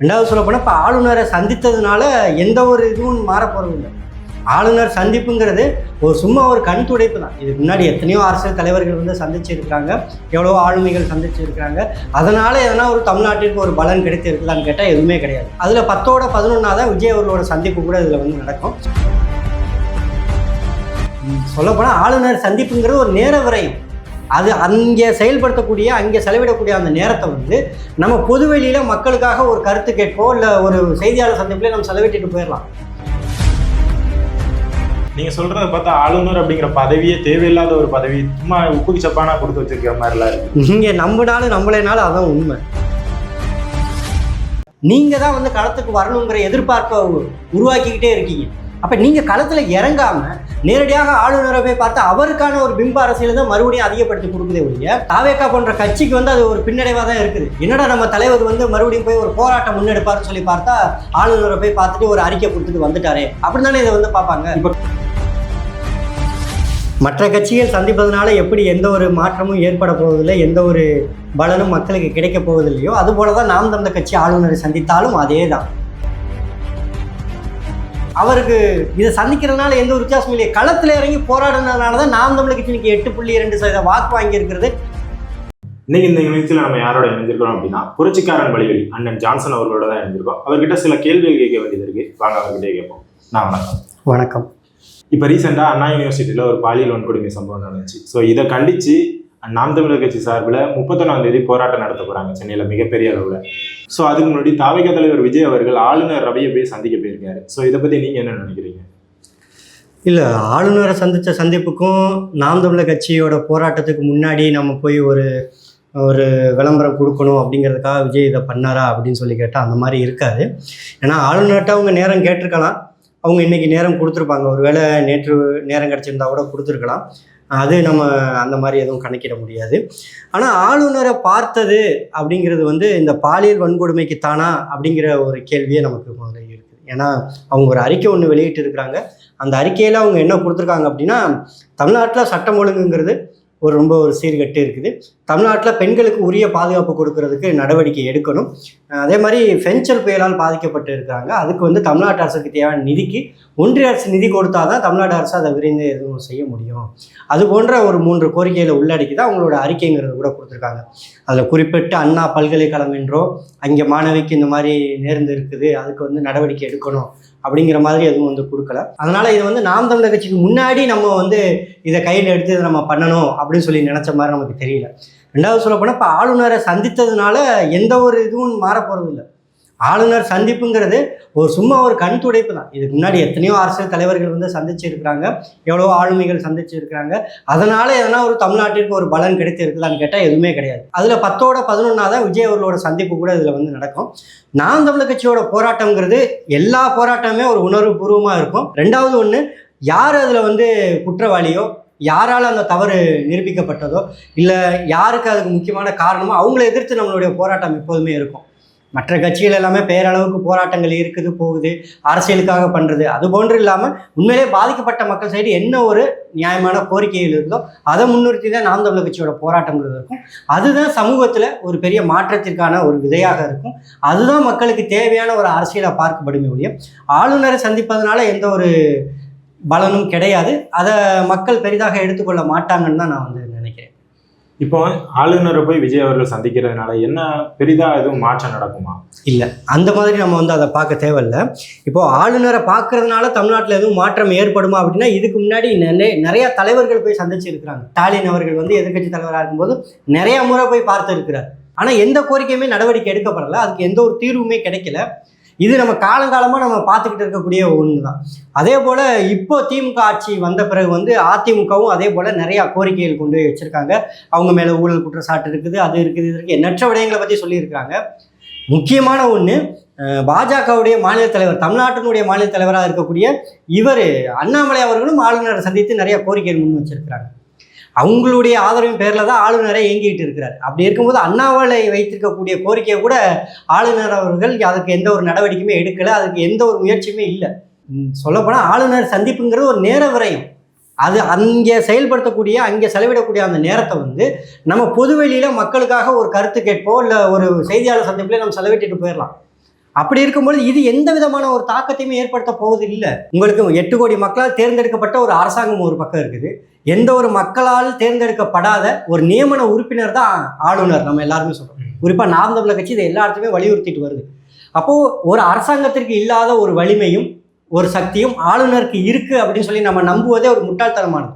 ரெண்டாவது சொல்ல போனால் இப்போ ஆளுநரை சந்தித்ததுனால எந்த ஒரு இதுவும் மாறப்போகிறது இல்லை ஆளுநர் சந்திப்புங்கிறது ஒரு சும்மா ஒரு கண் துடைப்பு தான். இதுக்கு முன்னாடி எத்தனையோ அரசியல் தலைவர்கள் வந்து சந்திச்சிருக்காங்க எவ்வளோ ஆளுமைகள் சந்திச்சிருக்காங்க. அதனால் எதனா ஒரு தமிழ்நாட்டிற்கு ஒரு பலன் கிடைத்திருக்குதான்னு கேட்டால் எதுவுமே கிடையாது. அதில் பத்தோட பதினொன்னா தான் விஜய் அவர்களோட சந்திப்பு கூட இதில் வந்து நடக்கும். சொல்லப்போனால் ஆளுநர் சந்திப்புங்கிறது ஒரு நேர விரயம். அது அங்கே செயல்படுத்தக்கூடிய அங்கே செலவிடக்கூடிய அந்த நேரத்தை வந்து நம்ம பொதுவெளியில் மக்களுக்காக ஒரு கருத்து கேட்போ இல்லை ஒரு செய்தியாளர் சந்திப்பிலே நம்ம செலவிட்டுட்டு போயிடலாம். நீங்க சொல்றத பார்த்தா ஆளுநர் அப்படிங்கிற பதவியே தேவையில்லாத ஒரு பதவி சும்மா உப்புக்கு சப்பானா கொடுத்து வச்சிருக்கிற மாதிரிலாம் இருக்கு. இங்கே நம்பினாலும் நம்பலைனாலும் அதான் உண்மை. நீங்கள் தான் வந்து களத்துக்கு வரணுங்கிற எதிர்பார்ப்பை உருவாக்கிக்கிட்டே இருக்கீங்க. அப்போ நீங்கள் களத்தில் இறங்காமல் நேரடியாக ஆளுநரை போய் பார்த்தா அவருக்கான ஒரு பிம்ப அரசியல் தான் மறுபடியும் அதிகப்படுத்தி கொடுக்குதே ஒழிய தாவேக்கா போன்ற கட்சிக்கு வந்து அது ஒரு பின்னடைவாக தான் இருக்குது. என்னடா நம்ம தலைவர் வந்து மறுபடியும் போய் ஒரு போராட்டம் முன்னெடுப்பார்னு சொல்லி பார்த்தா ஆளுநரை போய் பார்த்துட்டு ஒரு அறிக்கை கொடுத்துட்டு வந்துட்டாரே. அப்படி தானே இதை வந்து பார்ப்பாங்க? இப்போ மற்ற கட்சிகள் சந்திப்பதனால எப்படி எந்த ஒரு மாற்றமும் ஏற்பட போவதில்லை எந்த ஒரு பலனும் மக்களுக்கு கிடைக்க போவதில்லையோ அதுபோல தான் நாம் தந்த கட்சி ஆளுநரை சந்தித்தாலும் அதே தான் அவருக்கு இதை சந்திக்கிறதுனால எந்த ஒரு வித்தியாசமும் இல்லையே. களத்தில் இறங்கி போராடுனதுனால தான் நாம் தமிழ் கட்சி இன்னைக்கு எட்டு புள்ளி இரண்டு சதவீத வாக்கு வாங்கியிருக்கிறது. இன்னைக்கு இந்த நிகழ்ச்சியில் நம்ம யாரோட இணைஞ்சிருக்கிறோம் அப்படின்னா புரட்சிக்காரன் வழிவழி அண்ணன் ஜான்சன் அவர்களோட தான் இணைஞ்சிருக்கோம். அவர்கிட்ட சில கேள்விகள் கேட்க வேண்டியது இருக்கு. வாங்க அவர்கிட்ட கேட்போம். நான் வணக்கம். வணக்கம். இப்போ ரீசெண்டாக அண்ணா யூனிவர்சிட்டியில் ஒரு பாலியல் வன்கொடுமை சம்பவம் நடந்துச்சு. ஸோ இதை கண்டித்து நாம் தமிழர் கட்சி சார்பில் முப்பத்தொன்னாம் தேதி போராட்டம் நடத்த போகிறாங்க சென்னையில் மிகப்பெரிய அளவில். ஸோ அதுக்கு முன்னாடி தாவக தலைவர் விஜய் அவர்கள் ஆளுநர் ரவியை போய் சந்திக்க போயிருக்காரு. ஸோ இதை பற்றி நீங்கள் என்ன நினைக்கிறீங்க? இல்லை ஆளுநரை சந்தித்த சந்திப்புக்கும் நாம் தமிழர் கட்சியோட போராட்டத்துக்கு முன்னாடி நம்ம போய் ஒரு ஒரு விளம்பரம் கொடுக்கணும் அப்படிங்கிறதுக்காக விஜய் இதை பண்ணாரா அப்படின்னு சொல்லி கேட்டால் அந்த மாதிரி இருக்காது. ஏன்னா ஆளுநர்கிட்ட அவங்க நேரம் கேட்டிருக்கலாம். அவங்க இன்னைக்கு நேரம் கொடுத்துருப்பாங்க. ஒருவேளை நேற்று நேரம் கிடச்சிருந்தா கூட கொடுத்துருக்கலாம். அது நம்ம அந்த மாதிரி எதுவும் கணக்கிட முடியாது. ஆனால் ஆளுநரை பார்த்தது அப்படிங்கிறது வந்து இந்த பாலியல் வன்கொடுமைக்கு தானா அப்படிங்கிற ஒரு கேள்வியே நமக்கு முதல்ல இருக்குது. ஏன்னா அவங்க ஒரு அறிக்கை ஒன்று வெளியிட்டு இருக்கிறாங்க. அந்த அறிக்கையில் அவங்க என்ன கொடுத்துருக்காங்க அப்படின்னா தமிழ்நாட்டில் சட்டம் ஒழுங்குங்கிறது ஒரு ரொம்ப ஒரு சீர்கட்டு இருக்குது. தமிழ்நாட்டில் பெண்களுக்கு உரிய பாதுகாப்பு கொடுக்கறதுக்கு நடவடிக்கை எடுக்கணும். அதே மாதிரி ஃபென்சல் புயலால் பாதிக்கப்பட்டு இருக்காங்க. அதுக்கு வந்து தமிழ்நாட்டு அரசுக்கு தேவையான நிதிக்கு ஒன்றிய அரசு நிதி கொடுத்தா தான் தமிழ்நாடு அரசு அதை விரைந்து எதுவும் செய்ய முடியும். அது போன்ற ஒரு மூன்று கோரிக்கையில் உள்ளடக்கி தான் அவங்களோட அறிக்கைங்கிறது கூட கொடுத்துருக்காங்க. அதில் குறிப்பிட்டு அண்ணா பல்கலைக்கழகம் என்றோ அங்கே மாணவிக்கு இந்த மாதிரி நேர்ந்து இருக்குது அதுக்கு வந்து நடவடிக்கை எடுக்கணும் அப்படிங்கிற மாதிரி எதுவும் வந்து கொடுக்கல. அதனால் இது வந்து நாம் தமிழர் கட்சிக்கு முன்னாடி நம்ம வந்து இதை கையில் எடுத்து இதை நம்ம பண்ணணும் அப்படின்னு சொல்லி நினச்ச மாதிரி நமக்கு தெரியல. ரெண்டாவது சொல்ல போனால் இப்போ ஆளுநரை சந்தித்ததுனால எந்த ஒரு இதுவும் மாற இல்லை ஆளுநர் சந்திப்புங்கிறது ஒரு சும்மா ஒரு கண் துடைப்பு தான். இதுக்கு முன்னாடி எத்தனையோ அரசியல் தலைவர்கள் வந்து சந்திச்சிருக்கிறாங்க எவ்வளோ ஆளுமைகள் சந்திச்சிருக்கிறாங்க. அதனால எதனா ஒரு தமிழ்நாட்டிற்கு ஒரு பலன் கிடைத்திருக்குதான்னு கேட்டால் எதுவுமே கிடையாது. அதில் பத்தோட பதினொன்னா தான் விஜய் அவர்களோட சந்திப்பு கூட இதில் வந்து நடக்கும். நாம் தமிழ் கட்சியோட போராட்டங்கிறது எல்லா போராட்டமுமே ஒரு உணர்வுபூர்வமாக இருக்கும். ரெண்டாவது ஒன்று யார் அதில் வந்து குற்றவாளியோ யாரால் அந்த தவறு நிரூபிக்கப்பட்டதோ இல்லை யாருக்கு அதுக்கு முக்கியமான காரணமோ அவங்கள எதிர்த்து நம்மளுடைய போராட்டம் எப்போதுமே இருக்கும். மற்ற கட்சிகள் எல்லாமே பேரளவுக்கு போராட்டங்கள் இருக்குது போகுது அரசியலுக்காக பண்ணுறது அது போன்று இல்லாமல் உண்மையிலே பாதிக்கப்பட்ட மக்கள் சைடு என்ன ஒரு நியாயமான கோரிக்கைகள் இருந்தோ அதை முன்னிறுத்தி தான் நாம் தமிழர் கட்சியோட போராட்டங்கிறது இருக்கும். அதுதான் சமூகத்தில் ஒரு பெரிய மாற்றத்திற்கான ஒரு விதையாக இருக்கும். அதுதான் மக்களுக்கு தேவையான ஒரு அரசியலை பார்க்கப்படுமே ஒழிய ஆளுநரை சந்திப்பதனால எந்த ஒரு பலனும் கிடையாது. அதை மக்கள் பெரிதாக எடுத்துக்கொள்ள மாட்டாங்கன்னு தான் நான் வந்து நினைக்கிறேன். இப்போ ஆளுநரை போய் விஜய் அவர்கள் சந்திக்கிறதுனால என்ன பெரிதா எதுவும் மாற்றம் நடக்குமா? இல்லை. அந்த மாதிரி நம்ம வந்து அதை பார்க்க தேவையில்ல. இப்போ ஆளுநரை பார்க்கறதுனால தமிழ்நாட்டில் எதுவும் மாற்றம் ஏற்படுமா அப்படின்னா இதுக்கு முன்னாடி நிறைய நிறைய தலைவர்கள் போய் சந்திச்சு இருக்கிறாங்க ஸ்டாலின் அவர்கள் வந்து எதிர்க்கட்சி தலைவராக இருக்கும்போது நிறைய முறை போய் பார்த்து இருக்கிறார் ஆனால் எந்த கோரிக்கையுமே நடவடிக்கை எடுக்கப்படலை. அதுக்கு எந்த ஒரு தீர்வுமே கிடைக்கல. இது நம்ம காலங்காலமாக நம்ம பார்த்துக்கிட்டு இருக்கக்கூடிய ஒன்று தான் அதே போல் இப்போ திமுக ஆட்சி வந்த பிறகு வந்து அதிமுகவும் அதே போல் நிறையா கோரிக்கைகள் கொண்டு போய் வச்சுருக்காங்க. அவங்க மேலே ஊழல் குற்றச்சாட்டு இருக்குது அது இருக்குது இது இருக்குது. எண்ணற்ற விடயங்களை பற்றி சொல்லியிருக்கிறாங்க. முக்கியமான ஒன்று பாஜகவுடைய மாநில தலைவர் தமிழ்நாட்டினுடைய மாநில தலைவராக இருக்கக்கூடிய இவர் அண்ணாமலை அவர்களும் ஆளுநரை சந்தித்து நிறைய கோரிக்கைகள் முன் வச்சிருக்கிறாங்க. அவங்களுடைய ஆதரவின் பேரில் தான் ஆளுநரை இயங்கிட்டு இருக்கிறார். அப்படி இருக்கும்போது அண்ணாமலை வைத்திருக்கக்கூடிய கோரிக்கையை கூட ஆளுநர் அவர்கள் அதுக்கு எந்த ஒரு நடவடிக்கையுமே எடுக்கலை அதுக்கு எந்த ஒரு முயற்சியுமே இல்லை. சொல்லப்போனால் ஆளுநர் சந்திப்புங்கிறது ஒரு நேர விரயம். அது அங்கே செயல்படுத்தக்கூடிய அங்கே செலவிடக்கூடிய அந்த நேரத்தை வந்து நம்ம பொதுவெளியில் மக்களுக்காக ஒரு கருத்து கேட்போ இல்லை ஒரு செய்தியாளர் சந்திப்பிலே நம்ம செலவிட்டுட்டு போயிடலாம் அப்படி இருக்கும்போது இது எந்த விதமான ஒரு தாக்கத்தையுமே ஏற்படுத்த போவது இல்லை உங்களுக்கு எட்டு கோடி மக்களால் தேர்ந்தெடுக்கப்பட்ட ஒரு அரசாங்கம் ஒரு பக்கம் இருக்குது. எந்த ஒரு மக்களால் தேர்ந்தெடுக்கப்படாத ஒரு நியமன உறுப்பினர் தான் ஆளுநர் நம்ம எல்லாருமே சொல்றோம். குறிப்பாக நாம் தமிழர் கட்சி இதை எல்லா இடத்துலையுமே வலியுறுத்திட்டு வருது. அப்போது ஒரு அரசாங்கத்திற்கு இல்லாத ஒரு வலிமையும் ஒரு சக்தியும் ஆளுநருக்கு இருக்குது அப்படின்னு சொல்லி நம்ம நம்புவதே ஒரு முட்டாள்தனமானது.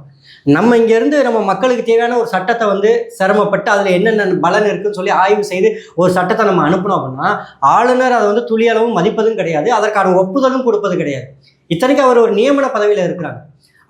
நம்ம இங்கேருந்து நம்ம மக்களுக்கு தேவையான ஒரு சட்டத்தை வந்து சிரமப்பட்டு அதில் என்னென்ன பலன் இருக்குன்னு சொல்லி ஆய்வு செய்து ஒரு சட்டத்தை நம்ம அனுப்பணும் அப்படின்னா ஆளுநர் அதை வந்து துளியளவும் மதிப்பதும் கிடையாது அதற்கான ஒப்புதலும் கொடுப்பது கிடையாது. இத்தனைக்கு அவர் ஒரு நியமன பதவியில் இருக்கிறாங்க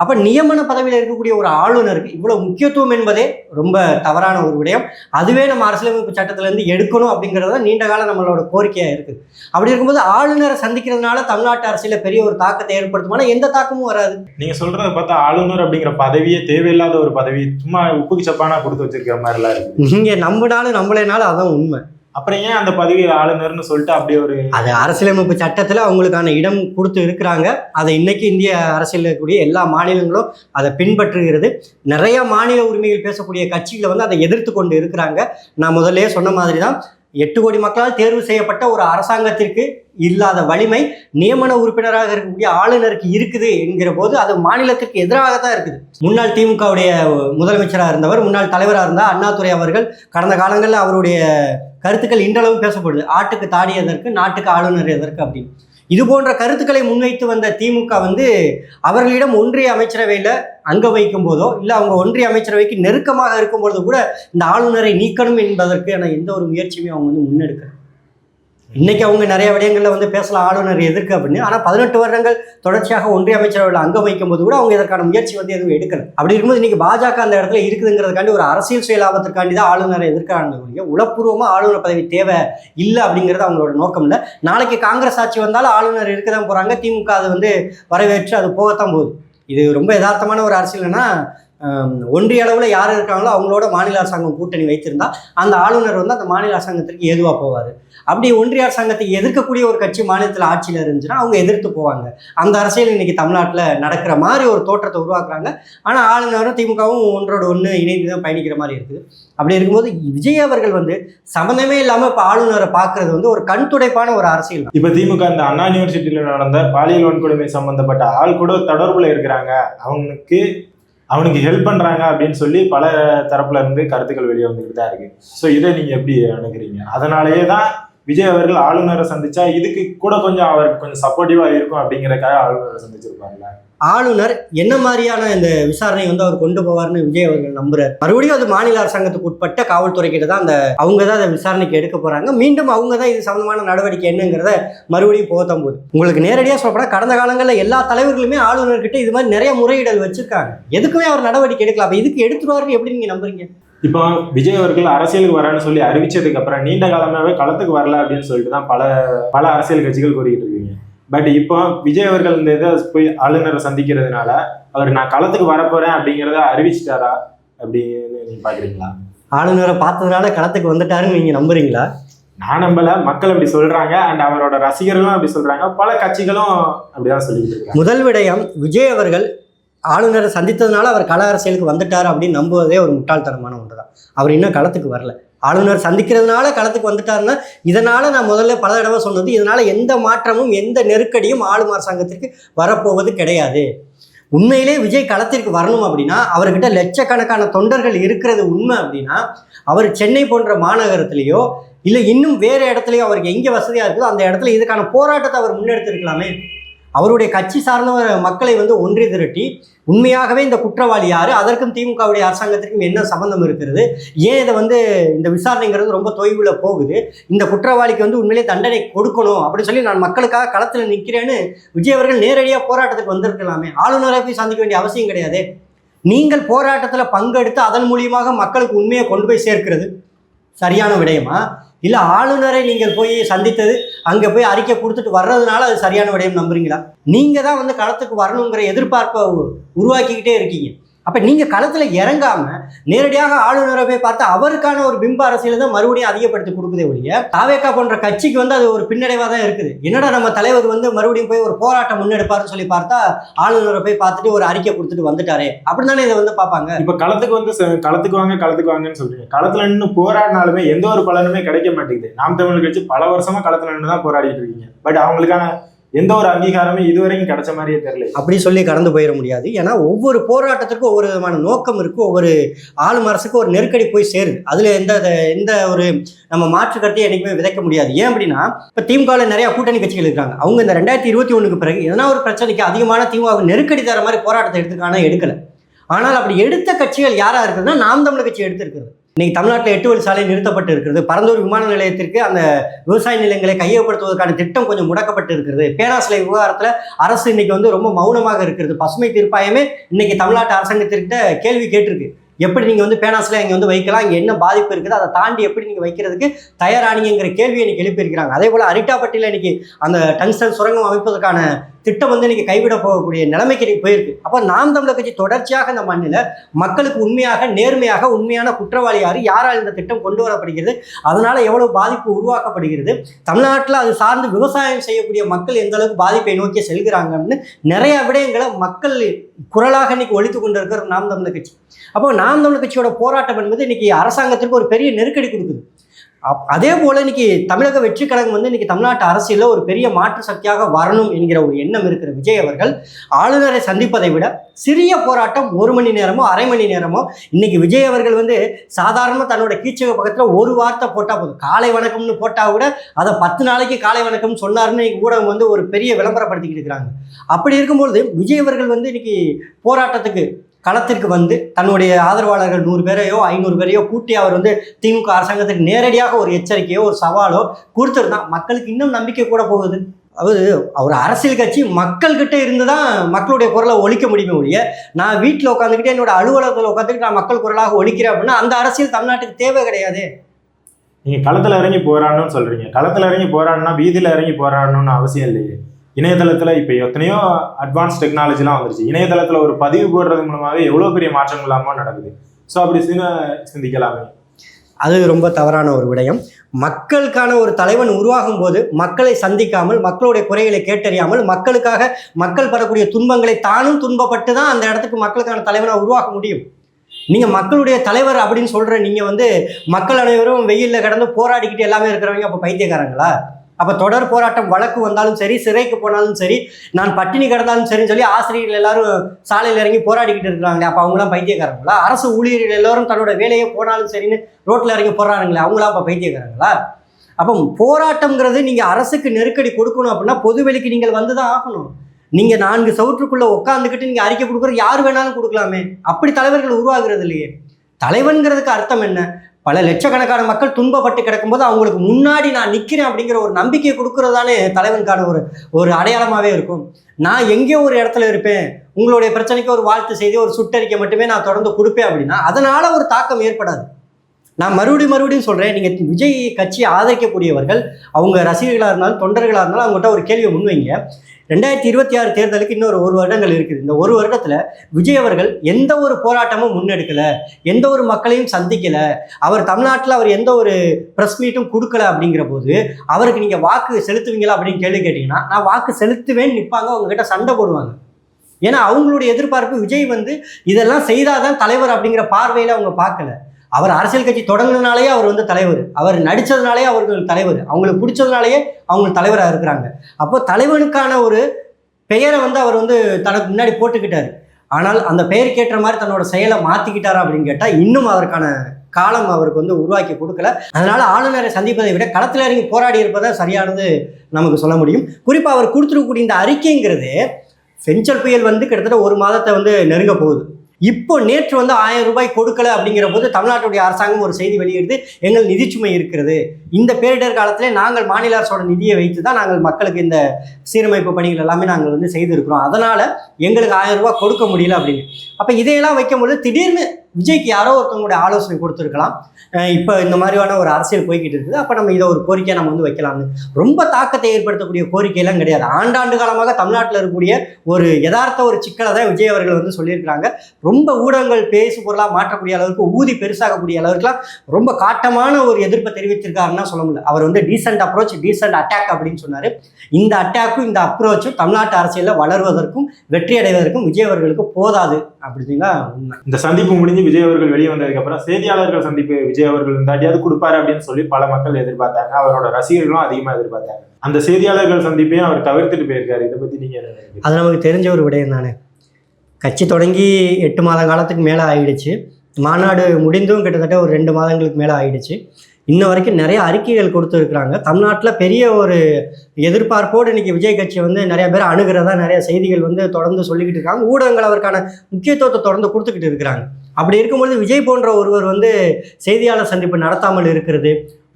அப்போ நியமன பதவியில் இருக்கக்கூடிய ஒரு ஆளுநருக்கு இவ்வளோ முக்கியத்துவம் என்பதே ரொம்ப தவறான ஒரு விடயம். அதுவே நம்ம அரசியலமைப்பு சட்டத்திலேருந்து எடுக்கணும் அப்படிங்கிறது தான் நீண்ட காலம் நம்மளோட கோரிக்கையாக இருக்குது அப்படி இருக்கும்போது ஆளுநரை சந்திக்கிறதுனால தமிழ்நாட்டு அரசியலில் பெரிய ஒரு தாக்கத்தை ஏற்படுத்துமானா எந்த தாக்கமும் வராது. நீங்க சொல்றத பார்த்தா ஆளுநர் அப்படிங்கிற பதவியே தேவையில்லாத ஒரு பதவி சும்மா உப்புக்கு சப்பானா கொடுத்து வச்சிருக்கிற மாதிரிலாம் இருக்கு. நீங்கள் நம்பினாலும் நம்பலைனாலும் அதான் உண்மை. அப்புறம் ஏன் அந்த பதவி ஆளுநர்னு சொல்லிட்டு அப்படியே ஒரு அது அரசியலமைப்பு சட்டத்தில் அவங்களுக்கான இடம் கொடுத்து இருக்கிறாங்க. அதை இன்னைக்கு இந்திய அரசியலில் இருக்கக்கூடிய எல்லா மாநிலங்களும் அதை பின்பற்றுகிறது. நிறைய மாநில உரிமைகள் பேசக்கூடிய கட்சிகளை வந்து அதை எதிர்த்து கொண்டு இருக்கிறாங்க. நான் முதல்ல சொன்ன மாதிரி தான் எட்டு கோடி மக்களால் தேர்வு செய்யப்பட்ட ஒரு அரசாங்கத்திற்கு இல்லாத வலிமை நியமன உறுப்பினராக இருக்கக்கூடிய ஆளுநருக்கு இருக்குது என்கிற போது அது மாநிலத்திற்கு எதிராக தான் இருக்குது. முன்னாள் திமுகவுடைய முதலமைச்சராக இருந்தவர் முன்னாள் தலைவராக இருந்தால் அண்ணாதுரை அவர்கள் கடந்த காலங்களில் அவருடைய கருத்துக்கள் இன்றளவும் பேசப்படுது. ஆட்டுக்கு தாடி எதற்கு நாட்டுக்கு ஆளுநர் எதற்கு அப்படின்னு. இது போன்ற கருத்துக்களை முன்வைத்து வந்த திமுக வந்து அவர்களிடம் ஒன்றிய அமைச்சரவையில் அங்க வைக்கும் போதோ இல்லை அவங்க ஒன்றிய அமைச்சரவைக்கு நெருக்கமாக இருக்கும்பொழுது கூட இந்த ஆளுநரை நீக்கணும் என்பதற்கான எந்த ஒரு முயற்சியுமே அவங்க வந்து முன்னெடுக்கிறாங்க இன்னைக்கு அவங்க நிறைய விடயங்களில் வந்து பேசலாம் ஆளுநர் எதிர்க்கு அப்படின்னு. ஆனால் பதினெட்டு வருடங்கள் தொடர்ச்சியாக ஒன்றிய அமைச்சரவையில் அங்கம் வைக்கும் போது கூட அவங்க இதற்கான முயற்சி வந்து எதுவும் எடுக்கல. அப்படி இருக்கும்போது இன்னைக்கு பாஜக அந்த இடத்துல இருக்குதுங்கிறதுக்காண்டி ஒரு அரசியல் சுயலாபத்திற்காண்டி தான் ஆளுநரை எதிர்க்கிறாங்க ஒழிய உளப்பூர்வமாக ஆளுநர் பதவி தேவை இல்லை அப்படிங்கிறது அவங்களோட நோக்கம் இல்லை. நாளைக்கு காங்கிரஸ் ஆட்சி வந்தாலும் ஆளுநர் இருக்க தான் போகிறாங்க திமுக அதை வந்து வரவேற்று அது போகத்தான் போகுது. இது ரொம்ப யதார்த்தமான ஒரு அரசியல்னா ஒன்றிய அளவில் யார் இருக்காங்களோ அவங்களோட மாநில அரசாங்கம் கூட்டணி வைத்திருந்தா அந்த ஆளுநர் வந்து அந்த மாநில அரசாங்கத்திற்கு ஏதுவாக போவார். அப்படி ஒன்றிய அரசாங்கத்தை எதிர்க்கக்கூடிய ஒரு கட்சி மாநிலத்தில் ஆட்சியில் இருந்துச்சுன்னா அவங்க எதிர்த்து போவாங்க. அந்த அரசியல் இன்னைக்கு தமிழ்நாட்டில் நடக்கிற மாதிரி ஒரு தோற்றத்தை உருவாக்குறாங்க. ஆனால் ஆளுநரும் திமுகவும் ஒன்றோட ஒன்று இணைந்து தான் பயணிக்கிற மாதிரி இருக்குது. அப்படி இருக்கும்போது விஜய் அவர்கள் வந்து சம்மந்தமே இல்லாமல் இப்போ ஆளுநரை பார்க்கறது வந்து ஒரு கண் துடைப்பான ஒரு அரசியல். இப்போ திமுக இந்த அண்ணா யூனிவர்சிட்டியில் நடந்த பாலியல் வன்கொடுமை சம்பந்தப்பட்ட ஆள் கூட தொடர்பில் இருக்கிறாங்க. அவனுக்கு அவனுக்கு ஹெல்ப் பண்றாங்க அப்படின்னு சொல்லி பல தரப்புல இருந்து கருத்துக்கள் வெளியே வந்துட்டு தான் இருக்கு. ஸோ இதை நீங்க எப்படி நினைக்கிறீங்க அதனாலேயே தான் விஜய் அவர்கள் ஆளுநரை சந்திச்சா இதுக்கு கூட கொஞ்சம் அவருக்கு கொஞ்சம் சப்போர்ட்டிவா இருக்கும் அப்படிங்கிறக்காக ஆளுநரை சந்திச்சிருப்பாங்கல்ல ஆளுநர் என்ன மாதிரியான இந்த விசாரணை வந்து அவர் கொண்டு போவார்னு விஜய் அவர்கள் நம்புறாரு. மறுபடியும் அது மாநில அரசாங்கத்துக்கு உட்பட்ட காவல்துறை கிட்ட தான் அந்த அவங்க தான் அதை விசாரணைக்கு எடுக்க போறாங்க. மீண்டும் அவங்க தான் இது சம்பந்தமான நடவடிக்கை என்னங்கிறத மறுபடியும் போகத்தான் போகுது உங்களுக்கு நேரடியாக சொல்லப்போனா கடந்த காலங்களில் எல்லா தலைவர்களுமே ஆளுநர்கிட்ட இது மாதிரி நிறைய முறையீடுகள் வச்சிருக்காங்க. எதுக்குமே அவர் நடவடிக்கை எடுக்கலாம் அப்போ இதுக்கு எடுத்துருவாருன்னு எப்படி நீங்க நம்புறீங்க? இப்போ விஜய் அவர்கள் அரசியலுக்கு வரேன்னு சொல்லி அறிவிச்சதுக்கு அப்புறம் நீண்ட காலமாவே களத்துக்கு வரல அப்படின்னு சொல்லிட்டு தான் பல பல அரசியல் கட்சிகள் கூறிக்கிட்டு இருக்கீங்க. பட் இப்போ விஜய் அவர்கள் இந்த இதை போய் ஆளுநரை சந்திக்கிறதுனால அவர் நான் களத்துக்கு வரப்போறேன் அப்படிங்கிறத அறிவிச்சிட்டாரா அப்படின்னு நீங்க பாக்குறீங்களா? ஆளுநரை பார்த்ததுனால களத்துக்கு வந்துட்டாருன்னு நீங்க நம்புறீங்களா? நான் நம்பல. மக்கள் அப்படி சொல்றாங்க. அண்ட் அவரோட ரசிகர்களும் அப்படி சொல்றாங்க. பல கட்சிகளும் அப்படிதான் சொல்லிட்டு முதல் விடயம் விஜய் அவர்கள் ஆளுநரை சந்தித்ததுனால அவர் கள அரசியலுக்கு வந்துட்டார் அப்படின்னு நம்புவதே ஒரு முட்டாள்தனமான ஒன்று தான் அவர் இன்னும் களத்துக்கு வரல. ஆளுநர் சந்திக்கிறதுனால களத்துக்கு வந்துட்டாருன்னா இதனால் நான் முதல்ல பல தடவை சொன்னது இதனால் எந்த மாற்றமும் எந்த நெருக்கடியும் ஆளும் அரசாங்கத்திற்கு வரப்போவது கிடையாது. உண்மையிலே விஜய் களத்திற்கு வரணும் அப்படின்னா அவர்கிட்ட லட்சக்கணக்கான தொண்டர்கள் இருக்கிறது உண்மை அப்படின்னா அவர் சென்னை போன்ற மாநகரத்திலேயோ இல்லை இன்னும் வேறு இடத்துலையோ அவருக்கு எங்கே வசதியாக இருக்குதோ அந்த இடத்துல இதுக்கான போராட்டத்தை அவர் முன்னெடுத்திருக்கலாமே. அவருடைய கட்சி சார்ந்த மக்களை வந்து ஒன்றி திரட்டி உண்மையாகவே இந்த குற்றவாளி யாரு? அதற்கும் திமுகவுடைய அரசாங்கத்திற்கும் என்ன சம்பந்தம் இருக்கிறது? ஏன் இதை வந்து இந்த விசாரணைங்கிறது ரொம்ப தொய்வுல போகுது? இந்த குற்றவாளிக்கு வந்து உண்மையிலே தண்டனை கொடுக்கணும் அப்படின்னு சொல்லி நான் மக்களுக்காக களத்தில் நிற்கிறேன்னு விஜய் அவர்கள் நேரடியாக போராட்டத்துக்கு வந்திருக்கலாமே. ஆளுநரை போய் சந்திக்க வேண்டிய அவசியம் கிடையாது. நீங்கள் போராட்டத்தில் பங்கெடுத்து அதன் மூலியமாக மக்களுக்கு உண்மையை கொண்டு போய் சேர்க்கிறது சரியான விடயமா? இல்லை ஆளுநரை நீங்கள் போய் சந்தித்தது அங்கே போய் அறிக்கை கொடுத்துட்டு வர்றதுனால அது சரியான விடயம் நம்புறீங்களா? நீங்கள் தான் வந்து களத்துக்கு வரணுங்கிற எதிர்பார்ப்பை உ- உருவாக்கிக்கிட்டே இருக்கீங்க. அப்போ நீங்கள் களத்தில் இறங்காம நேரடியாக ஆளுநரை போய் பார்த்து அவருக்கான ஒரு பிம்ப அரசியலை தான் மறுபடியும் அதிகப்படுத்தி கொடுக்குதே ஒழிய தாவேக்கா போன்ற கட்சிக்கு வந்து அது ஒரு பின்னடைவாக தான் இருக்குது. என்னடா நம்ம தலைவர் வந்து மறுபடியும் போய் ஒரு போராட்டம் முன்னெடுப்பார்னு சொல்லி பார்த்தா ஆளுநரை போய் பார்த்துட்டு ஒரு அறிக்கை கொடுத்துட்டு வந்துட்டாரே. அப்படிதானே இதை வந்து பார்ப்பாங்க? இப்போ களத்துக்கு வந்து ச- களத்துக்கு வாங்க களத்துக்கு வாங்கன்னு சொல்றீங்க. களத்துல நின்று போராடினாலுமே எந்த ஒரு பலனுமே கிடைக்க மாட்டேங்குது. நாம் தமிழ் கட்சி பல வருஷமா களத்துல நின்று தான் போராடிட்டு இருக்கீங்க. பட் அவங்களுக்கான எந்த ஒரு அங்கீகாரமே இதுவரைக்கும் கிடைச்ச மாதிரியே தெரியல. அப்படி சொல்லி கடந்து போயிட முடியாது. ஏன்னா ஒவ்வொரு போராட்டத்திற்கும் ஒவ்வொரு விதமான நோக்கம் இருக்கு. ஒவ்வொரு ஆளும் அரசுக்கு ஒரு நெருக்கடி போய் சேருது. அதுல எந்த எந்த ஒரு நம்ம மாற்று கருத்தையும் என்றைக்குமே விதைக்க முடியாது. ஏன் அப்படின்னா இப்போ திமுகவில் நிறைய கூட்டணி கட்சிகள் இருக்காங்க. அவங்க இந்த ரெண்டாயிரத்தி இருபத்தி ஒண்ணுக்கு பிறகு எதனா ஒரு பிரச்சனைக்கு அதிகமான திமுக நெருக்கடி தர மாதிரி போராட்டத்தை எடுத்துக்கான எடுக்கல. ஆனால் அப்படி எடுத்த கட்சிகள் யாரா இருக்குதுன்னா நாம் தமிழர் கட்சி எடுத்திருக்கிறது. இன்னைக்கு தமிழ்நாட்டில் எட்டு வழி சாலை நிறுத்தப்பட்டு இருக்கிறது. பரந்தூர் விமான நிலையத்திற்கு அந்த விவசாய நிலங்களை கையகப்படுத்துவதற்கான திட்டம் கொஞ்சம் முடக்கப்பட்டு இருக்கிறது. பேனாசிலை விவகாரத்தில் அரசு இன்னைக்கு வந்து ரொம்ப மௌனமாக இருக்கிறது. பசுமை தீர்ப்பாயமே இன்னைக்கு தமிழ்நாட்டு அரசாங்கத்திற்கிட்ட கேள்வி கேட்டிருக்கு. எப்படி நீங்கள் வந்து பேனாசிலை இங்கே வந்து வைக்கலாம்? இங்கே என்ன பாதிப்பு இருக்குது? அதை தாண்டி எப்படி நீங்கள் வைக்கிறதுக்கு தயாரானீங்கிற கேள்வியை இன்னைக்கு எழுப்பியிருக்கிறாங்க. அதே போல் அரிட்டாப்பட்டியில் இன்னைக்கு அந்த டங்ஸ்டன் சுரங்கம் அமைப்பதற்கான திட்டம் வந்து இன்றைக்கி கைவிட போகக்கூடிய நிலைமைக்கு இன்னைக்கு போயிருக்கு. அப்போ நாம் தமிழர் கட்சி தொடர்ச்சியாக இந்த மண்ணில் மக்களுக்கு உண்மையாக நேர்மையாக உண்மையான குற்றவாளியார் யாரால் இந்த திட்டம் கொண்டு வரப்படுகிறது அதனால் எவ்வளோ பாதிப்பு உருவாக்கப்படுகிறது தமிழ்நாட்டில் அது சார்ந்து விவசாயம் செய்யக்கூடிய மக்கள் எந்த அளவுக்கு பாதிப்பை நோக்கி செல்கிறாங்கன்னு நிறைய விடயங்களை மக்கள் குரலாக இன்னைக்கு ஒழித்து கொண்டு இருக்கிற நாம் தமிழர் கட்சி. அப்போ நாம் தமிழர் கட்சியோட போராட்டம் என்பது இன்னைக்கு அரசாங்கத்திற்கு ஒரு பெரிய நெருக்கடி கொடுக்குது. அதே போல இன்னைக்கு தமிழக வெற்றி கழகம் வந்து இன்னைக்கு தமிழ்நாட்டு அரசியலில் ஒரு பெரிய மாற்று சக்தியாக வரணும் என்கிற ஒரு எண்ணம் இருக்கிற விஜய் அவர்கள் ஆளுநரை சந்திப்பதை விட சிறிய போராட்டம் ஒரு மணி நேரமோ அரை மணி நேரமோ இன்னைக்கு விஜய் அவர்கள் வந்து சாதாரணமாக தன்னோட கீச்சக பக்கத்தில் ஒரு வார்த்தை போட்டால் போதும். காலை வணக்கம்னு போட்டால் கூட அதை பத்து நாளைக்கு காலை வணக்கம் சொன்னாருன்னு ஊடகம் வந்து ஒரு பெரிய விளம்பரப்படுத்திக்கிட்டு இருக்கிறாங்க. அப்படி இருக்கும்பொழுது விஜய் அவர்கள் வந்து இன்னைக்கு போராட்டத்துக்கு களத்திற்கு வந்து தன்னுடைய ஆதரவாளர்கள் நூறு பேரையோ ஐநூறு பேரையோ கூட்டி அவர் வந்து திமுக அரசாங்கத்துக்கு நேரடியாக ஒரு எச்சரிக்கையோ ஒரு சவாலோ கொடுத்துருந்தா மக்களுக்கு இன்னும் நம்பிக்கை கூட போகுது. அதாவது அவர் அரசியல் கட்சி மக்கள்கிட்ட இருந்து தான் மக்களுடைய குரலை ஒழிக்க முடியுமே ஒழிய நான் வீட்டில் உட்காந்துக்கிட்டே என்னோட அலுவலகத்தில் உட்காந்துக்கிட்டு நான் மக்கள் குரலாக ஒழிக்கிறேன் அப்படின்னா அந்த அரசியல் தமிழ்நாட்டுக்கு தேவை கிடையாது. நீங்கள் களத்தில் இறங்கி போராடணும்னு சொல்கிறீங்க களத்தில் இறங்கி போராடணும்னா வீதியில் இறங்கி போராடணும்னு அவசியம் இல்லையே. இணையதளத்தில் இப்போ எத்தனையோ அட்வான்ஸ் டெக்னாலஜிலாம் வந்துருச்சு. இணையதளத்தில் ஒரு பதிவு போடுறது மூலமாகவே எவ்வளோ பெரிய மாற்றங்கள் இல்லாமல் நடக்குது? ஸோ அப்படி சின்ன சிந்திக்கலாமே. அது ரொம்ப தவறான ஒரு விடயம். மக்களுக்கான ஒரு தலைவன் உருவாகும் போது மக்களை சந்திக்காமல் மக்களுடைய குறைகளை கேட்டறியாமல் மக்களுக்காக மக்கள் படக்கூடிய துன்பங்களை தானும் துன்பப்பட்டு தான் அந்த இடத்துக்கு மக்களுக்கான தலைவனாக உருவாக்க முடியும். நீங்கள் மக்களுடைய தலைவர் அப்படின்னு சொல்கிற நீங்கள் வந்து மக்கள் அனைவரும் வெயிலில் கடந்து போராடிக்கிட்டு எல்லாமே இருக்கிறவங்க அப்போ பைத்தியக்காரங்களா? அப்போ தொடர் போராட்டம் வழக்கு வந்தாலும் சரி சிறைக்கு போனாலும் சரி நான் பட்டினி கிடந்தாலும் சரின்னு சொல்லி ஆசிரியர்கள் எல்லாரும் சாலையில் இறங்கி போராடிக்கிட்டு இருக்கிறாங்களே அப்போ அவங்களாம் பைத்தியக்காரங்களா? அரசு ஊழியர்கள் எல்லாரும் தன்னோட வேலையே போனாலும் சரின்னு ரோட்டில் இறங்கி போடுறாங்களே அவங்களாம் அப்போ பைத்தியக்காரங்களா? அப்போ போராட்டம்ங்கிறது நீங்கள் அரசுக்கு நெருக்கடி கொடுக்கணும் அப்படின்னா பொதுவெளிக்கு நீங்கள் வந்து தான் ஆகணும். நீங்கள் நான்கு சவுற்றுக்குள்ளே உட்காந்துக்கிட்டு நீங்கள் அறிக்கை கொடுக்குற யார் வேணாலும் கொடுக்கலாமே. அப்படி தலைவர்கள் உருவாகிறது இல்லையே. தலைவன்கிறதுக்கு அர்த்தம் என்ன? பல லட்சக்கணக்கான மக்கள் துன்பப்பட்டு கிடக்கும்போது அவங்களுக்கு முன்னாடி நான் நிற்கிறேன் அப்படிங்கிற ஒரு நம்பிக்கையை கொடுக்குறதானே தலைவனுக்கான ஒரு ஒரு அடையாளமாகவே இருக்கும். நான் எங்கேயோ ஒரு இடத்துல இருப்பேன். உங்களுடைய பிரச்சனைக்கு ஒரு வாழ்த்து செய்தி ஒரு சுட்டறிக்கை மட்டுமே நான் தொடர்ந்து கொடுப்பேன் அப்படின்னா அதனால் ஒரு தாக்கம் ஏற்படாது. நான் மறுபடியும் மறுபடியும் சொல்கிறேன் நீங்கள் விஜய் கட்சியை ஆதரிக்கக்கூடியவர்கள் அவங்க ரசிகர்களாக இருந்தாலும் தொண்டர்களாக இருந்தாலும் அவங்ககிட்ட ஒரு கேள்வியை முன்வைங்க. ரெண்டாயிரத்தி இருபத்தி ஆறு தேர்தலுக்கு இன்னொரு ஒரு வருடங்கள் இருக்குது. இந்த ஒரு வருடத்தில் விஜய் அவர்கள் எந்த ஒரு போராட்டமும் முன்னெடுக்கலை எந்த ஒரு மக்களையும் சந்திக்கலை அவர் தமிழ்நாட்டில் அவர் எந்த ஒரு ப்ரெஸ் மீட்டும் கொடுக்கல அப்படிங்கிற போது அவருக்கு நீங்கள் வாக்கு செலுத்துவீங்களா அப்படின்னு கேள்வி கேட்டிங்கன்னா நான் வாக்கு செலுத்துவேன்னு நிற்பாங்க அவங்ககிட்ட சண்டை போடுவாங்க. ஏன்னா அவங்களுடைய எதிர்பார்ப்பு விஜய் வந்து இதெல்லாம் செய்தாதான் தலைவர் அப்படிங்கிற பார்வையில் அவங்க பார்க்கல. அவர் அரசியல் கட்சி தொடங்கினாலேயே அவர் வந்து தலைவர். அவர் நடித்ததுனாலே அவர்கள் தலைவர். அவங்களுக்கு பிடிச்சதுனாலேயே அவங்க தலைவராக இருக்கிறாங்க. அப்போ தலைவனுக்கான ஒரு பெயரை வந்து அவர் வந்து தனக்கு முன்னாடி போட்டுக்கிட்டார். ஆனால் அந்த பெயருக்கு மாதிரி தன்னோட செயலை மாற்றிக்கிட்டாரா அப்படின்னு கேட்டால் இன்னும் அதற்கான காலம் அவருக்கு வந்து உருவாக்கி கொடுக்கல. அதனால் ஆளுநரை சந்திப்பதை விட களத்தில் இறங்கி போராடி இருப்பதை சரியானது நமக்கு சொல்ல முடியும். குறிப்பாக அவர் கொடுத்துருக்கக்கூடிய இந்த அறிக்கைங்கிறது செஞ்சல் புயல் வந்து கிட்டத்தட்ட ஒரு மாதத்தை வந்து நெருங்க போகுது. இப்போ நேற்று வந்து ஆயிரம் ரூபாய் கொடுக்கல அப்படிங்கிற போது தமிழ்நாட்டுடைய அரசாங்கம் ஒரு செய்தி வெளியிடுது. எங்கள் நிதிச்சுமை இருக்கிறது. இந்த பேரிடர் காலத்திலே நாங்கள் மாநில அரசோட நிதியை வைத்து தான் நாங்கள் மக்களுக்கு இந்த சீரமைப்பு பணிகள் எல்லாமே நாங்கள் வந்து செய்திருக்கிறோம். அதனால் எங்களுக்கு ஆயிரம் ரூபாய் கொடுக்க முடியல அப்படின்னு. அப்போ இதையெல்லாம் வைக்கும்போது திடீர்னு விஜய்க்கு யாரோ ஒருத்தவங்களுடைய ஆலோசனை கொடுத்துருக்கலாம். இப்போ இந்த மாதிரியான ஒரு அரசியல் போய்கிட்டு இருக்குது. அப்போ நம்ம இதை ஒரு கோரிக்கையை நம்ம வந்து வைக்கலாம்னு. ரொம்ப தாக்கத்தை ஏற்படுத்தக்கூடிய கோரிக்கையெல்லாம் கிடையாது. ஆண்டாண்டு காலமாக தமிழ்நாட்டில் இருக்கக்கூடிய ஒரு யதார்த்த ஒரு சிக்கலை தான் விஜய் அவர்கள் வந்து சொல்லியிருக்கிறாங்க. ரொம்ப ஊடகங்கள் பேசு பொருளாக மாற்றக்கூடிய அளவுக்கு ஊதி பெருசாகக்கூடிய அளவுக்குலாம் ரொம்ப காட்டமான ஒரு எதிர்ப்பை தெரிவித்திருக்காருன்னா சொல்ல முடியல. அவர் வந்து டீசென்ட் அப்ரோச் டீசென்ட் அட்டாக் அப்படின்னு சொன்னார். இந்த அட்டாக்கும் இந்த அப்ரோச்சும் தமிழ்நாட்டு அரசியலில் வளர்வதற்கும் வெற்றி அடைவதற்கும் விஜய் அவர்களுக்கு போதாது அப்படின்னா உண்மை. இந்த சந்திப்பு முடிஞ்சு விஜய் அவர்கள் வெளியே வந்ததுக்கப்புறம் செய்தியாளர்கள் சந்திப்பு விஜய் அவர்கள் இருந்தாட்டியாவது கொடுப்பாரு அப்படின்னு சொல்லி பல மக்கள் எதிர்பார்த்தாங்க. அவரோட ரசிகர்களும் அதிகமாக எதிர்பார்த்தாங்க. அந்த செய்தியாளர்கள் சந்திப்பையும் அவர் தவிர்த்துட்டு போயிருக்காரு. இதை பற்றி நீங்கள் அது நமக்கு தெரிஞ்ச ஒரு விடயம் தானே. கட்சி தொடங்கி எட்டு மாத காலத்துக்கு மேலே ஆயிடுச்சு. மாநாடு முடிந்தும் கிட்டத்தட்ட ஒரு ரெண்டு மாதங்களுக்கு மேலே ஆயிடுச்சு. இன்ன வரைக்கும் நிறைய அறிக்கைகள் கொடுத்துருக்குறாங்க. தமிழ்நாட்டில் பெரிய ஒரு எதிர்பார்ப்போடு இன்றைக்கி விஜய் கட்சி வந்து நிறைய பேர் அணுகிறதா நிறைய செய்திகள் வந்து தொடர்ந்து சொல்லிக்கிட்டு இருக்காங்க. ஊடகங்கள் அவருக்கான முக்கியத்துவத்தை தொடர்ந்து கொடுத்துக்கிட்டு இருக்கிறாங்க. அப்படி இருக்கும்பொழுது விஜய் போன்ற ஒருவர் வந்து செய்தியாளர் சந்திப்பு நடத்தாமல் இருக்கிறது.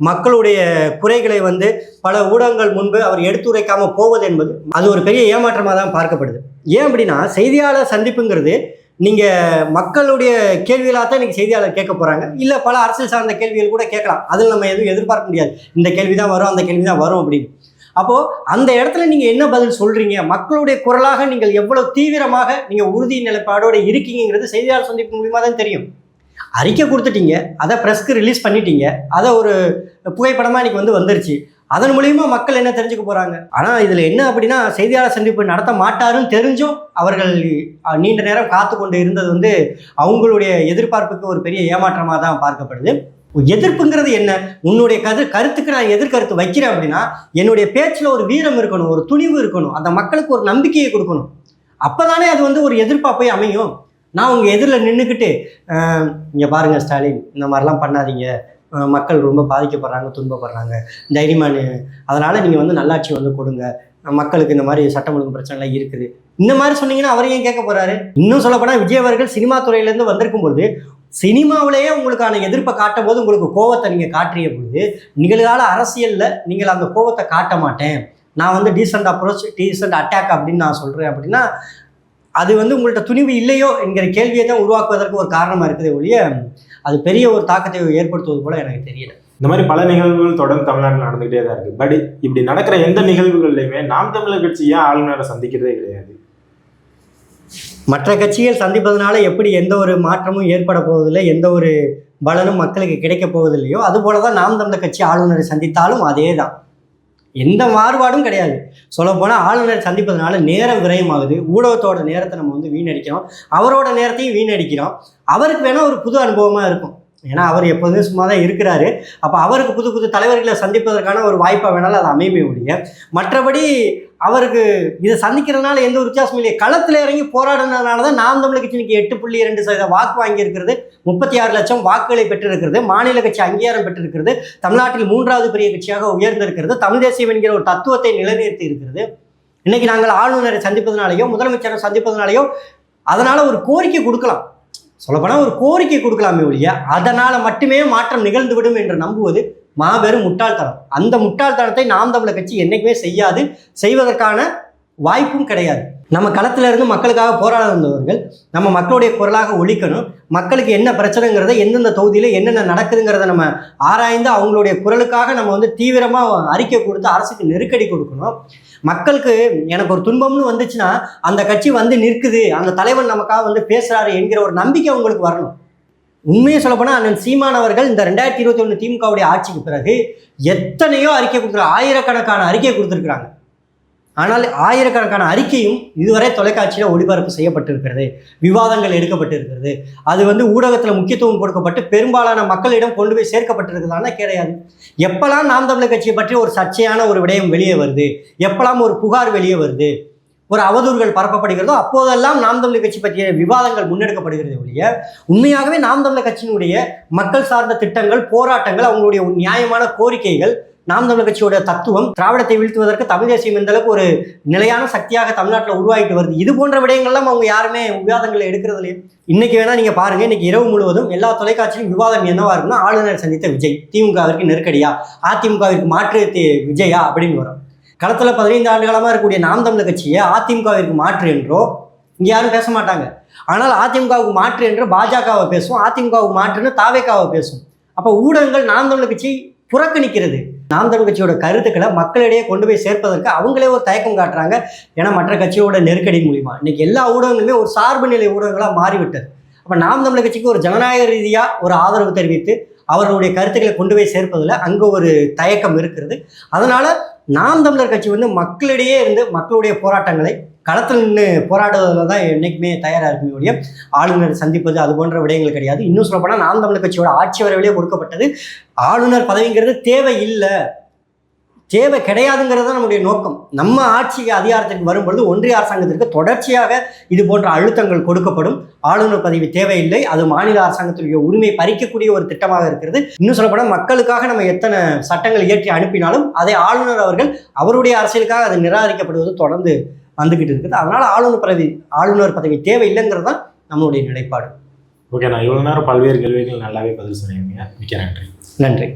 மக்களுடைய குறைகளை வந்து பல ஊடகங்கள் முன்பு அவர் எடுத்துரைக்காமல் போவது என்பது அது ஒரு பெரிய ஏமாற்றமாக தான் பார்க்கப்படுது. ஏன் அப்படின்னா செய்தியாளர் சந்திப்புங்கிறது நீங்கள் மக்களுடைய கேள்விகளாக தான் இன்றைக்கி செய்தியாளர் கேட்க போகிறாங்க இல்லை பல அரசியல் சார்ந்த கேள்விகள் கூட கேட்கலாம். அதில் நம்ம எதுவும் எதிர்பார்க்க முடியாது. இந்த கேள்வி தான் வரும் அந்த கேள்வி தான் வரும் அப்படின்னு. அப்போது அந்த இடத்துல நீங்கள் என்ன பதில் சொல்கிறீங்க மக்களுடைய குரலாக நீங்கள் எவ்வளோ தீவிரமாக நீங்கள் உறுதி நிலைப்பாடோடு இருக்கீங்கிறது செய்தியாளர் சந்திப்பு மூலியமாக தான் தெரியும். அறிக்கை கொடுத்துட்டீங்க அதை ப்ரெஸ்க்கு ரிலீஸ் பண்ணிட்டீங்க அதை ஒரு புகைப்படமாக இன்னைக்கு வந்து வந்துருச்சு. அதன் மூலியமா மக்கள் என்ன தெரிஞ்சுக்க போறாங்க? ஆனா இதுல என்ன அப்படின்னா செய்தியாளர் சந்திப்பு நடத்த மாட்டாருன்னு தெரிஞ்சும் அவர்கள் நீண்ட நேரம் காத்து கொண்டு இருந்தது வந்து அவங்களுடைய எதிர்பார்ப்புக்கு ஒரு பெரிய ஏமாற்றமாக தான் பார்க்கப்படுது. எதிர்ப்புங்கிறது என்ன? உன்னுடைய கரு கருத்துக்கு நான் எதிர்கருத்து வைக்கிறேன் அப்படின்னா என்னுடைய பேச்சில் ஒரு வீரம் இருக்கணும் ஒரு துணிவு இருக்கணும் அந்த மக்களுக்கு ஒரு நம்பிக்கையை கொடுக்கணும். அப்போதானே அது வந்து ஒரு எதிர்ப்பாக போய் அமையும். நான் உங்கள் எதிரில் நின்றுக்கிட்டு இங்கே பாருங்கள் ஸ்டாலின் இந்த மாதிரிலாம் பண்ணாதீங்க. மக்கள் ரொம்ப பாதிக்கப்படுறாங்க துன்பப்படுறாங்க. தைரியமான அதனால் நீங்கள் வந்து நல்லாட்சி வந்து கொடுங்க. மக்களுக்கு இந்த மாதிரி சட்டம் ஒழுங்கு பிரச்சனைலாம் இருக்குது. இந்த மாதிரி சொன்னீங்கன்னா அவர் ஏன் கேட்க போகிறாரு இன்னும் சொல்லப்போனால் விஜய் அவர்கள் சினிமா துறையிலேருந்து வந்திருக்கும் பொழுது சினிமாவிலேயே உங்களுக்கான எதிர்ப்பை காட்டும் போது உங்களுக்கு கோவத்தை நீங்கள் காட்டிய பொழுது நிகழ்கால அரசியலில் நீங்கள் அந்த கோவத்தை காட்ட மாட்டேன். நான் வந்து டீசெண்ட் அப்ரோச் டீசெண்ட் அட்டாக் அப்படின்னு நான் சொல்கிறேன் அப்படின்னா அது வந்து உங்கள்கிட்ட துணிவு இல்லையோ என்கிற கேள்வியை தான் உருவாக்குவதற்கு ஒரு காரணமாக இருக்குதே ஒழிய அது பெரிய ஒரு தாக்கத்தை ஏற்படுத்துவது போல எனக்கு தெரியல. இந்த மாதிரி பல நிகழ்வுகள் தொடர்ந்து தமிழ்நாட்டில் நடந்துகிட்டே தான் இருக்கு. பட் இப்படி நடக்கிற எந்த நிகழ்வுகள்லையுமே நாம் தமிழர் கட்சி ஏன் ஆளுநரை சந்திக்கிறதே கிடையாது. மற்ற கட்சிகள் சந்திப்பதனால எப்படி எந்த ஒரு மாற்றமும் ஏற்பட போவதில்லை எந்த ஒரு பலனும் மக்களுக்கு கிடைக்க போவதில்லையோ அதுபோல தான் நாம் தமிழர் கட்சி ஆளுநரை சந்தித்தாலும் அதே தான் எந்த மாறுபாடும் கிடையாது. சொல்லப்போனால் ஆளுநர் சந்திப்பதனால நேரம் விரயமாகுது ஊடகத்தோட நேரத்தை நம்ம வந்து வீணடிக்கிறோம். அவரோட நேரத்தையும் வீணடிக்கிறோம். அவருக்கு வேணால் ஒரு புது அனுபவமாக இருக்கும். ஏன்னா அவர் எப்போதுமே சும்மா தான் இருக்கிறாரு. அப்போ அவருக்கு புது புது தலைவர்களை சந்திப்பதற்கான ஒரு வாய்ப்பாக வேணாலும் அது அமையுமே ஒழிய மற்றபடி அவருக்கு இதை சந்திக்கிறதுனால எந்த ஒரு வித்தியாசமும் இல்லையே. களத்தில் இறங்கி போராடினதுனால தான் நாம் தமிழ் கட்சி இன்னைக்கு எட்டு புள்ளி இரண்டு சதவீத வாக்கு வாங்கியிருக்கிறது முப்பத்தி ஆறு லட்சம் வாக்குகளை பெற்றிருக்கிறது மாநில கட்சி அங்கீகாரம் பெற்றிருக்கிறது தமிழ்நாட்டில் மூன்றாவது பெரிய கட்சியாக உயர்ந்திருக்கிறது தமிழ் தேசியம் என்கிற ஒரு தத்துவத்தை நிலைநிறுத்தி இருக்கிறது. இன்னைக்கு நாங்கள் ஆளுநரை சந்திப்பதனாலேயோ முதலமைச்சரை சந்திப்பதனாலேயோ அதனால் ஒரு கோரிக்கை கொடுக்கலாம். சொல்லப்போனால் ஒரு கோரிக்கை கொடுக்கலாமே ஒழிய அதனால் மட்டுமே மாற்றம் நிகழ்ந்து விடும் என்று நம்புவது மாபெரும் முட்டாள்தனம் அந்த முட்டாள்தனத்தை நாம் தமிழர் கட்சி என்றைக்குமே செய்யாது செய்வதற்கான வாய்ப்பும் கிடையாது. நம்ம களத்துல இருந்து மக்களுக்காக போராட வந்தவர்கள் நம்ம மக்களுடைய குரலாக ஒழிக்கணும் மக்களுக்கு என்ன பிரச்சனைங்கிறத எந்தெந்த தொகுதியில் என்னென்ன நடக்குதுங்கிறத நம்ம ஆராய்ந்து அவங்களுடைய குரலுக்காக நம்ம வந்து தீவிரமாக அறிக்கை கொடுத்து அரசுக்கு நெருக்கடி கொடுக்கணும். மக்களுக்கு எனக்கு ஒரு துன்பம்னு வந்துச்சுன்னா அந்த கட்சி வந்து நிற்குது அந்த தலைவன் நமக்காக வந்து பேசுகிறாரு என்கிற ஒரு நம்பிக்கை உங்களுக்கு வரணும். உண்மையை சொல்லப்போனால் அண்ணன் சீமான் அவர்கள் இந்த ரெண்டாயிரத்தி இருபத்தி ஒன்று திமுகவுடைய ஆட்சிக்கு பிறகு எத்தனையோ அறிக்கை கொடுத்துரு ஆயிரக்கணக்கான அறிக்கை கொடுத்துருக்குறாங்க. ஆனால் ஆயிரக்கணக்கான அறிக்கையும் இதுவரை தொலைக்காட்சியில் ஒளிபரப்பு செய்யப்பட்டிருக்கிறது. விவாதங்கள் எடுக்கப்பட்டிருக்கிறது. அது வந்து ஊடகத்தில் முக்கியத்துவம் கொடுக்கப்பட்டு பெரும்பாலான மக்களிடம் கொண்டு போய் சேர்க்கப்பட்டிருக்குதானா கிடையாது எப்பெல்லாம் நாம் தமிழர் கட்சியை பற்றி ஒரு சர்ச்சையான ஒரு விடயம் வெளியே வருது எப்பெல்லாம் ஒரு புகார் வெளியே வருது ஒரு அவதூறுகள் பரப்பப்படுகிறதோ அப்போதெல்லாம் நாம் தமிழர் கட்சி பற்றிய விவாதங்கள் முன்னெடுக்கப்படுகிறது ஒழிய உண்மையாகவே நாம் தமிழர் கட்சியினுடைய மக்கள் சார்ந்த திட்டங்கள் போராட்டங்கள் அவங்களுடைய நியாயமான கோரிக்கைகள் நாம் தமிழர் கட்சியோட தத்துவம் திராவிடத்தை வீழ்த்துவதற்கு தமிழ் தேசியம் எந்த அளவுக்கு ஒரு நிலையான சக்தியாக தமிழ்நாட்டில் உருவாகிட்டு வருது. இது போன்ற விடயங்கள்லாம் அவங்க யாருமே விவாதங்களை எடுக்கிறது இல்லையே. இன்னைக்கு வேணா நீங்க பாருங்க இன்னைக்கு இரவு முழுவதும் எல்லா தொலைக்காட்சியும் விவாதம் என்னவா இருக்குன்னா ஆளுநர் சந்தித்த விஜய் திமுகவிற்கு நெருக்கடியா அதிமுகவிற்கு மாற்று விஜயா அப்படின்னு வரும். களத்தில் பதினைந்து ஆண்டு காலமாக இருக்கக்கூடிய நாம் தமிழர் கட்சியை அதிமுகவிற்கு மாற்று என்றோ இங்கே யாரும் பேச மாட்டாங்க. ஆனால் அதிமுகவுக்கு மாற்று என்று பாஜகவை பேசும் அதிமுகவுக்கு மாற்றுன்னு தாவேக்காவை பேசும். அப்போ ஊடகங்கள் நாம் தமிழர் கட்சியை புறக்கணிக்கிறது. நாம் தமிழ் கட்சியோட கருத்துக்களை மக்களிடையே கொண்டு போய் சேர்ப்பதற்கு அவங்களே ஒரு தயக்கம் காட்டுறாங்க. ஏன்னா மற்ற கட்சியோட நெருக்கடி மூலிமா இன்னைக்கு எல்லா ஊடகங்களுமே ஒரு சார்பு நிலை ஊடகங்களாக மாறிவிட்டது. அப்போ நாம் தமிழர் கட்சிக்கு ஒரு ஜனநாயக ரீதியாக ஒரு ஆதரவு தெரிவித்து அவர்களுடைய கருத்துக்களை கொண்டு போய் சேர்ப்பதில் அங்கே ஒரு தயக்கம் இருக்கிறது. அதனால் நாம் தமிழர் கட்சி வந்து மக்களிடையே இருந்து மக்களுடைய போராட்டங்களை களத்தில் நின்று போராடுவதில் தான் என்றைக்குமே தயாராக இருக்குமே ஒழிய ஆளுநர் சந்திப்பது அது போன்ற விடயங்கள் கிடையாது. இன்னும் சொல்லப்போனால் நாம் தமிழ் கட்சியோட ஆட்சி வரவிலேயே கொடுக்கப்பட்டது ஆளுநர் பதவிங்கிறது தேவை இல்லை. தேவை கிடையாதுங்கிறது தான் நம்முடைய நோக்கம். நம்ம ஆட்சி அதிகாரத்துக்கு வரும்பொழுது ஒன்றிய அரசாங்கத்திற்கு தொடர்ச்சியாக இது போன்ற அழுத்தங்கள் கொடுக்கப்படும். ஆளுநர் பதவி தேவையில்லை. அது மாநில அரசாங்கத்துடைய உரிமை பறிக்கக்கூடிய ஒரு திட்டமாக இருக்கிறது. இன்னும் சொல்லப்போனால் மக்களுக்காக நம்ம எத்தனை சட்டங்கள் இயற்றி அனுப்பினாலும் அதை ஆளுநர் அவர்கள் அவருடைய அரசியலுக்காக அது நிராகரிக்கப்படுவது தொடர்ந்து வந்துகிட்டு இருக்குது. அதனால ஆளுநர் பதவி ஆளுநர் பதவி தேவையில்லைங்கிறது தான் நம்மளுடைய நிலைப்பாடு. ஓகே நான் இவ்வளோ நேரம் பல்வேறு கேள்விகள் நல்லாவே பதில் சொன்னீங்க. மிக்க நன்றி. நன்றி.